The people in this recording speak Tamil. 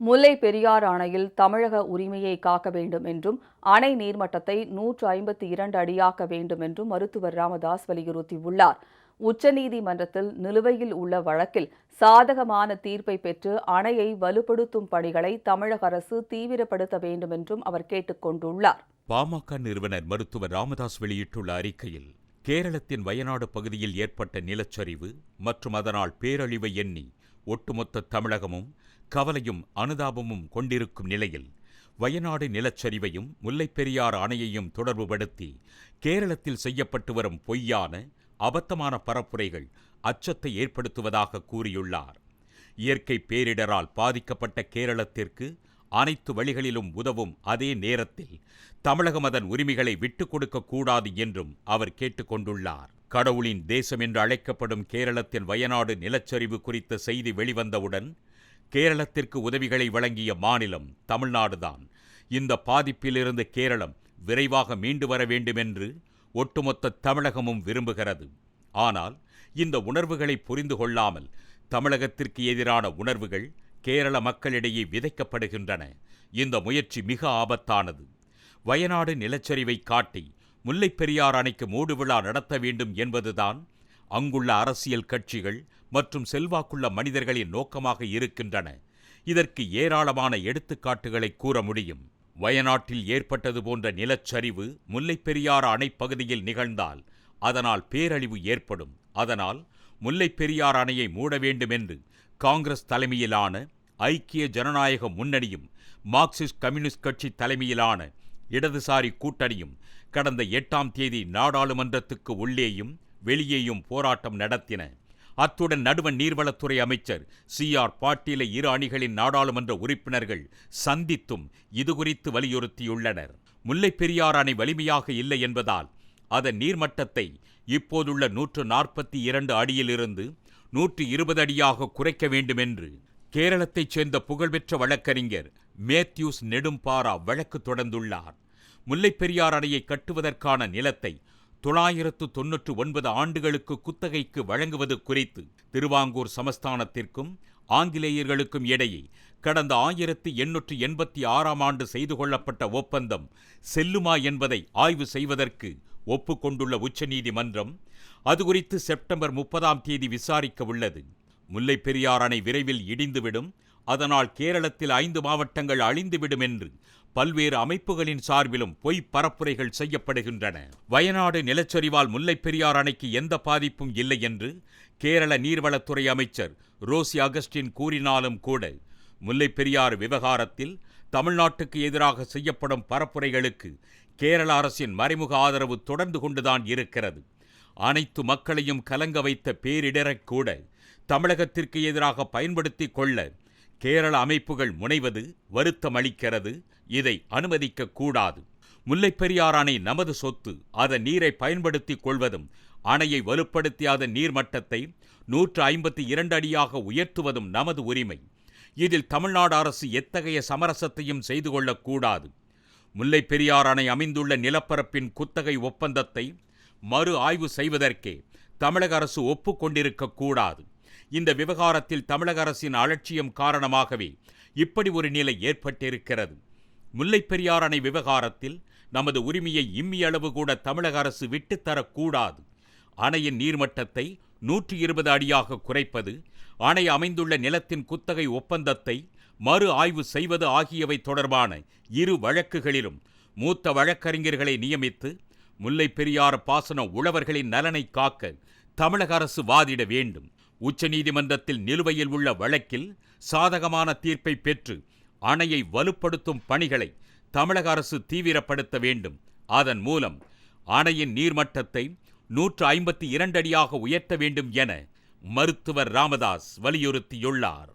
முல்லை பெரியார் அணையில் தமிழக உரிமையை காக்க வேண்டும் என்றும் அணை நீர்மட்டத்தை நூற்று ஐம்பத்தி இரண்டு அடியாக்க வேண்டும் என்றும் மருத்துவர் ராமதாஸ் வலியுறுத்தியுள்ளார். உச்சநீதிமன்றத்தில் நிலுவையில் உள்ள வழக்கில் சாதகமான தீர்ப்பை பெற்று அணையை வலுப்படுத்தும் பணிகளை தமிழக அரசு தீவிரப்படுத்த வேண்டும் என்றும் அவர் கேட்டுக்கொண்டுள்ளார் பாமக நிறுவனர் மருத்துவர் ராமதாஸ் வெளியிட்டுள்ள அறிக்கையில் கேரளத்தின் வயநாடு பகுதியில் ஏற்பட்ட நிலச்சரிவு மற்றும் அதனால் பேரழிவை எண்ணி ஒட்டுமொத்த தமிழகமும் கவலையும் அனுதாபமும் கொண்டிருக்கும் நிலையில் வயநாடு நிலச்சரிவையும் முல்லைப்பெரியார் அணையையும் தொடர்புபடுத்தி கேரளத்தில் செய்யப்பட்டு வரும் பொய்யான அபத்தமான பரப்புரைகள் அச்சத்தை ஏற்படுத்துவதாக கூறியுள்ளார். இயற்கை பேரிடரால் பாதிக்கப்பட்ட கேரளத்திற்கு அனைத்து வழிகளிலும் உதவும் அதே நேரத்தில் தமிழகம் அதன் உரிமைகளை விட்டுக் கொடுக்க கூடாது என்றும் அவர் கேட்டுக்கொண்டுள்ளார் கடவுளின் தேசம் என்று அழைக்கப்படும் கேரளத்தின் வயநாடு நிலச்சரிவு குறித்த செய்தி வெளிவந்தவுடன் கேரளத்திற்கு உதவிகளை வழங்கிய மாநிலம் தமிழ்நாடுதான். இந்த பாதிப்பிலிருந்து கேரளம் விரைவாக மீண்டு வர வேண்டுமென்று ஒட்டுமொத்த தமிழகமும் விரும்புகிறது. ஆனால் இந்த உணர்வுகளை புரிந்து கொள்ளாமல் தமிழகத்திற்கு எதிரான உணர்வுகள் கேரள மக்களிடையே விதைக்கப்படுகின்றன. இந்த முயற்சி மிக ஆபத்தானது. வயநாடு நிலச்சரிவை காட்டி முல்லைப் பெரியார் அணைக்கு மூடு விழா நடத்த வேண்டும் என்பதுதான் அங்குள்ள அரசியல் கட்சிகள் மற்றும் செல்வாக்குள்ள மனிதர்களின் நோக்கமாக இருக்கின்றன. இதற்கு ஏராளமான எடுத்துக்காட்டுகளை கூற முடியும். வயநாட்டில் ஏற்பட்டது போன்ற நிலச்சரிவு முல்லைப்பெரியாறு அணை அணைப்பகுதியில் நிகழ்ந்தால் அதனால் பேரழிவு ஏற்படும். அதனால் முல்லைப்பெரியாறு அணையை மூட வேண்டும் என்று காங்கிரஸ் தலைமையிலான ஐக்கிய ஜனநாயக முன்னணியும் மார்க்சிஸ்ட் கம்யூனிஸ்ட் கட்சி தலைமையிலான இடதுசாரி கூட்டணியும் கடந்த எட்டாம் தேதி நாடாளுமன்றத்துக்கு உள்ளேயும் வெளியேயும் போராட்டம் நடத்தின. அத்துடன் நடுவன் நீர்வளத்துறை அமைச்சர் சி ஆர் பாட்டீல இரு அணிகளின் நாடாளுமன்ற உறுப்பினர்கள் சந்தித்தும் இதுகுறித்து வலியுறுத்தியுள்ளனர். முல்லைப்பெரியார் அணை வலிமையாக இல்லை என்பதால் அதன் நீர்மட்டத்தை இப்போதுள்ள நூற்று நாற்பத்தி இரண்டு அடியிலிருந்து நூற்று இருபது அடியாக குறைக்க வேண்டுமென்று கேரளத்தைச் சேர்ந்த புகழ்பெற்ற வழக்கறிஞர் மேத்யூஸ் நெடும்பாரா வழக்கு தொடர்ந்துள்ளார். முல்லைப் பெரியார் அணையை கட்டுவதற்கான நிலத்தை தொள்ளாயிரத்து தொன்னூற்று ஒன்பது ஆண்டுகளுக்கு குத்தகைக்கு வழங்குவது குறித்து திருவாங்கூர் சமஸ்தானத்திற்கும் ஆங்கிலேயர்களுக்கும் இடையே கடந்த ஆயிரத்தி எண்ணூற்று எண்பத்தி ஆறாம் ஆண்டு செய்து கொள்ளப்பட்ட ஒப்பந்தம் செல்லுமா என்பதை ஆய்வு செய்வதற்கு ஒப்புக்கொண்டுள்ள உச்சநீதிமன்றம் அது குறித்து செப்டம்பர் முப்பதாம் தேதி விசாரிக்க உள்ளது. முல்லைப் பெரியார் அணை விரைவில் இடிந்துவிடும். அதனால் கேரளத்தில் ஐந்து மாவட்டங்கள் அழிந்துவிடும் என்று பல்வேறு அமைப்புகளின் சார்பிலும் பொய் பரப்புரைகள் செய்யப்படுகின்றன. வயநாடு நிலச்சரிவால் முல்லைப் பெரியார் அணைக்கு எந்த பாதிப்பும் இல்லை என்று கேரள நீர்வளத்துறை அமைச்சர் ரோசி அகஸ்டின் கூறினாலும் கூட முல்லைப்பெரியாறு விவகாரத்தில் தமிழ்நாட்டுக்கு எதிராக செய்யப்படும் பரப்புரைகளுக்கு கேரள அரசின் மறைமுக ஆதரவு தொடர்ந்து கொண்டுதான் இருக்கிறது. அனைத்து மக்களையும் கலங்க வைத்த பேரிடரை கூட தமிழகத்திற்கு எதிராக பயன்படுத்திக் கொள்ள கேரள அமைப்புகள் முனைவது வருத்தமளிக்கிறது. இதை அனுமதிக்க கூடாது முல்லைப் அணை நமது சொத்து. அதன் நீரை பயன்படுத்திக் கொள்வதும் அணையை வலுப்படுத்தி அதன் நீர்மட்டத்தை நூற்று ஐம்பத்தி இரண்டு அடியாக உயர்த்துவதும் நமது உரிமை. இதில் தமிழ்நாடு அரசு எத்தகைய சமரசத்தையும் செய்து கொள்ளக்கூடாது. முல்லைப்பெரியார் அணை அமைந்துள்ள நிலப்பரப்பின் குத்தகை ஒப்பந்தத்தை மறு ஆய்வு செய்வதற்கே தமிழக அரசு ஒப்புக்கொண்டிருக்கக்கூடாது இந்த விவகாரத்தில் தமிழக அரசின் அலட்சியம் காரணமாகவே இப்படி ஒரு நிலை ஏற்பட்டிருக்கிறது. முல்லைப்பெரியார் அணை விவகாரத்தில் நமது உரிமையை இம்மியளவு கூட தமிழக அரசு விட்டுத்தரக்கூடாது அணையின் நீர்மட்டத்தை நூற்றி இருபது அடியாக குறைப்பது அணை அமைந்துள்ள நிலத்தின் குத்தகை ஒப்பந்தத்தை மறு ஆய்வு செய்வது ஆகியவை தொடர்பான இரு வழக்குகளிலும் மூத்த வழக்கறிஞர்களை நியமித்து முல்லைப் பெரியாறு பாசன உழவர்களின் நலனை காக்க தமிழக அரசு வாதிட வேண்டும். உச்சநீதிமன்றத்தில் நிலுவையில் உள்ள வழக்கில் சாதகமான தீர்ப்பை பெற்று அணையை வலுப்படுத்தும் பணிகளை தமிழக அரசு தீவிரப்படுத்த வேண்டும். அதன் மூலம் அணையின் நீர்மட்டத்தை நூற்று ஐம்பத்தி இரண்டு அடியாக உயர்த்த வேண்டும் என மருத்துவர் ராமதாஸ் வலியுறுத்தியுள்ளார்.